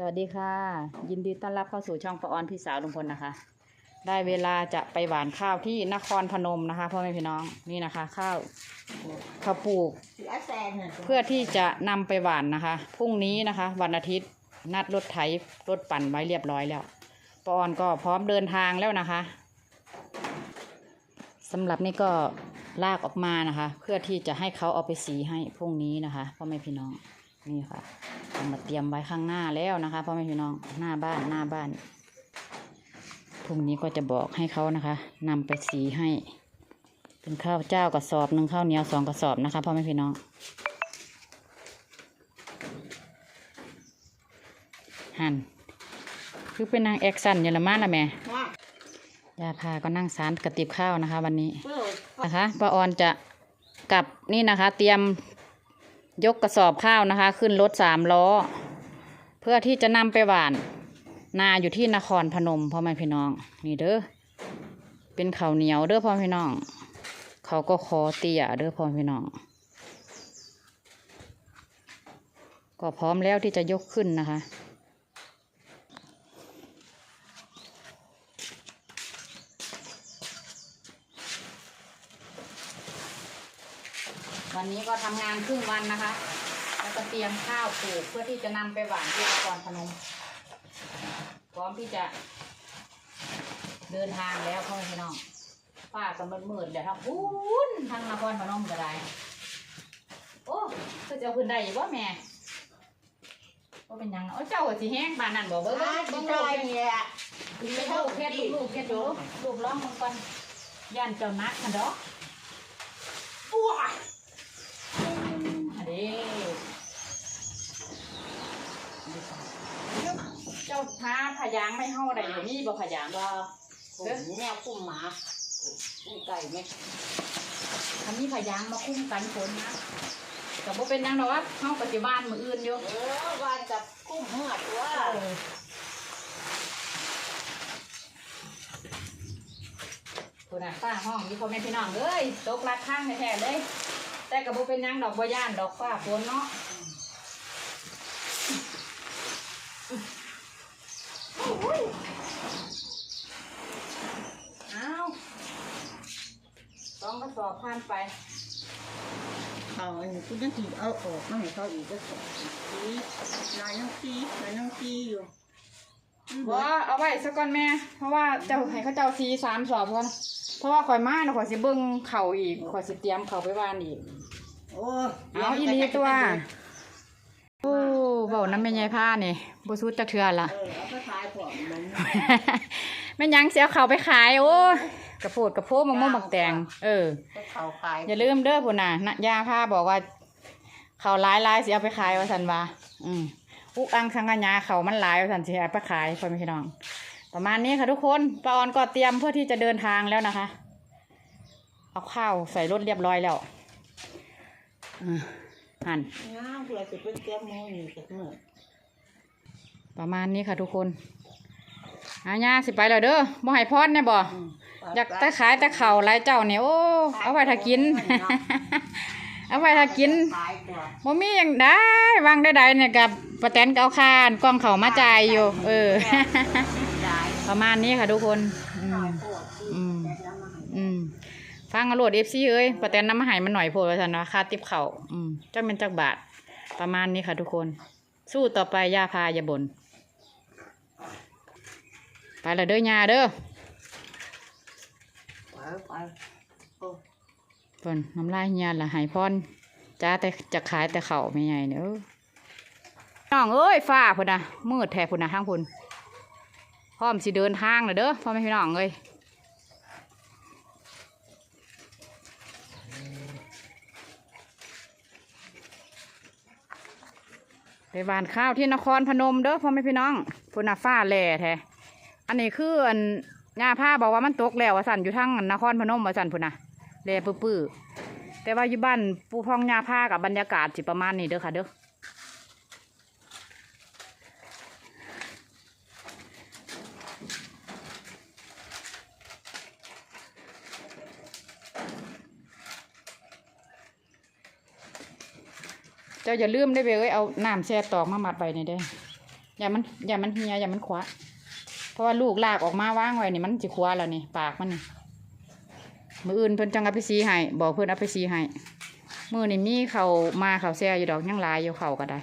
สวัสดีค่ะ ยินดีต้อนรับเข้าสู่ช่องปออนพี่สาวลุงพลนะคะ ได้เวลาจะไปหวานข้าวที่นครพนมนะคะพ่อแม่พี่น้องนี่นะคะ ข้าวข้าวปลูก เพื่อที่จะนำไปหวานนะคะพรุ่งนี้นะคะ วันอาทิตย์นัดรถไถรถปั่นไว้เรียบร้อยแล้วปออนก็พร้อมเดินทางแล้วนะคะสำหรับนี่ก็ลากออกมานะคะ เพื่อที่จะให้เขาเอาไปสีให้พรุ่งนี้นะคะพ่อแม่พี่น้องนี่ค่ะ เอามาเตรียมไว้ข้างหน้าแล้วนะคะพ่อแม่พี่น้องหน้าบ้านหน้าบ้านพรุ่งนี้ก็จะบอกให้เขานะคะนำไปสีให้ เป็นข้าวเจ้ากระสอบหนึ่งข้าวเหนียวสองกระสอบนะคะพ่อแม่พี่น้อง หันคือเป็นนางแอคชั่นอยู่ละมาละแม่ยาพาก็นั่งสารกระติบข้าวนะคะ วันนี้นะคะป้าออนจะกลับนี่นะคะ เตรียม ยกกระสอบข้าวนะคะ ขึ้นรถสามล้อ เพื่อที่จะนำไปหวาน นาอยู่ที่นครพนมพ่อแม่พี่น้อง นี่เด้อเป็นข้าวเหนียวเด้อพ่อพี่น้อง เขาก็คอเตี๋ยเด้อพ่อพี่น้อง ก็พร้อมแล้วที่จะยกขึ้นนะคะ วันนี้ก็ทำงานครึ่งวันนะคะ แล้วก็เตรียมข้าวปลูกเพื่อที่จะนำไปหวานที่นครพนม พร้อมที่จะเดินทางแล้วพ่อแม่พี่น้องป้าก็มืดๆเดี๋ยวทั้งพูนทั้งนครพนมก็ได้โอ้คือจะเอาขึ้นได้อยู่บ่แม่ว่าเป็นหยังโอ้เจ้าก็สิแห้งปานนั่นบ่เบิ่งบ้าเบิ่นงที่เบิ่งได้ลูกเนี่ยเฮ็ดลูกเฮ็ดลูกเฮ็ดลูกลูกร้องมันก่อนย่านเจ้านักคันดอกอ้วอั นนี้เจ้าท้าพยางไม่เฮาได้อยู่นี่บ่พยางก็ผมแนวคุ้มหมาคุ้มไก่ไหมคันนี้พยางมาคุ้มกันฝนนะแต่บ่เป็นหยังดอกว่าเฮาปัจจุบันมื้ออื่นอยู่เออบ้านกับคุ้มเหือดว่าเออผู้น่ะฟ้าห้องอยู่พ่อแม่พี่น้องเอ้ยตกลัดทางแท้ๆเลย แต่ก็บ่เป็นหยังดอกบ่ย่านดอกฟ้าฝนเนาะเอาสองกระสอบผ่านไป เอาอันนี้คุณยังทีเอาออกมาให้เขาอีกก็สองทีนายน้องทีนายน้องทีอยู่ว่าเอาไว้สักก่อนแม่ เพราะว่าเจ้าให้เขาเจ้าซีสามสอบก่อน เพราะว่าข่อยมาน่ะข่อยสิเบิ่งเข่าอีกข่อยสิเตรียมเข่าไปวานอีก โอ้เอาอีหลีตัว โอ้เบาน้ำแม่ยายผ้านี่บ่สุดจักเทื่อละ เออเอาไปขายของมันแม่นยังเสียเข่าไปขายโอ้ยกระโพดกระโพมังม่วงบักแตงเออ ไปเขาขายอย่าลืมเด้อพุ่นน่ะนะยาผ้าบอกว่า เขาหลายหลายสิเอาไปขายว่าสันว่าอืมอุกอังสังกัญญาเขามันหลายว่าสันสิเอาไปขายพ่อแม่พี่น้อง ประมาณนี้ค่ะทุกคนป้าออนก็เตรียมเพื่อที่จะเดินทางแล้วนะคะ เอาข้าวใส่รถเรียบร้อยแล้วอ่าหั่นงามเพื่อจะเป็นแก้มมือนี่จากเมื่อประมาณนี้ค่ะทุกคนอาญาสิไปแล้วเด้อบ่ให้พอดเนี่ยบ่อืมอยากแต่ขายแต่เข่าวหลายเจ้าเนี่ยโอ้เอาไปถ้ากิน เอาไปถ้ากินขายตัวบ่มีอย่างได้วางได้ใดเนี่ยกับประแตนก็เอาคานกล้องเขามาจ่ายอยู่ เออประมาณนี้ค่ะทุกคนอืมโคตรที่อืมแต่ละมาให้อืมฟังเอาโหลดเอฟซีเอ้ยประแตนน้ำมาใหายมันหน่อยโพดว่าซั่นว่าค่าติบเขาอืมจักเป็นจักบาท ประมาณนี้ค่ะทุกคน สู้ต่อไปย่าพาอย่าบน่นไปและเด้อยาเด้อ ไปไปโอ้ เพิ่นน้ำลายเฮียละหายพรจ้าแต่จะขายแต่เข่าไม่ใหญ่เด้อน้องเอ้ยฟ้าพุ่นนะมืดแทพุ่นนะทางพุ่นพร้อมสิเดินทางแล้วเด้อพ่อแม่พี่น้องเอ้ยไปหวานข้าวที่นครพนมเด้อพ่อแม่พี่น้องพุ่นน่ะฟ้าแหล่แท้อันนี้คืออันย่าผ้าบอกว่ามันตกแล้วว่าสั่นอยู่ทั้งนครพนมว่าสั่นพุ่นน่ะ แหล่ปื้อๆแต่ว่าอยู่บ้านปูพองยาผ้ากับบรรยากาศสิประมาณนี้เด้อค่ะเด้อเจ้าอย่าลืมได้เว้ยเอาน้ำแช่ตอกมามัดไว้นี่เด้ออย่ามันอย่ามันเฮียอย่ามันขวาเพราะว่าลูกลากออกมาว่างไว้นี่มันจะขวาแล้วนี่ปากมันนี่ มืออื่นเพิ่นจังเอาไปซีให้บอกเพิ่นเอาไปซีให้มือนี่มีเขามาเขาแซ่อยู่ดอกยังหลายอยู่เขาก็ได้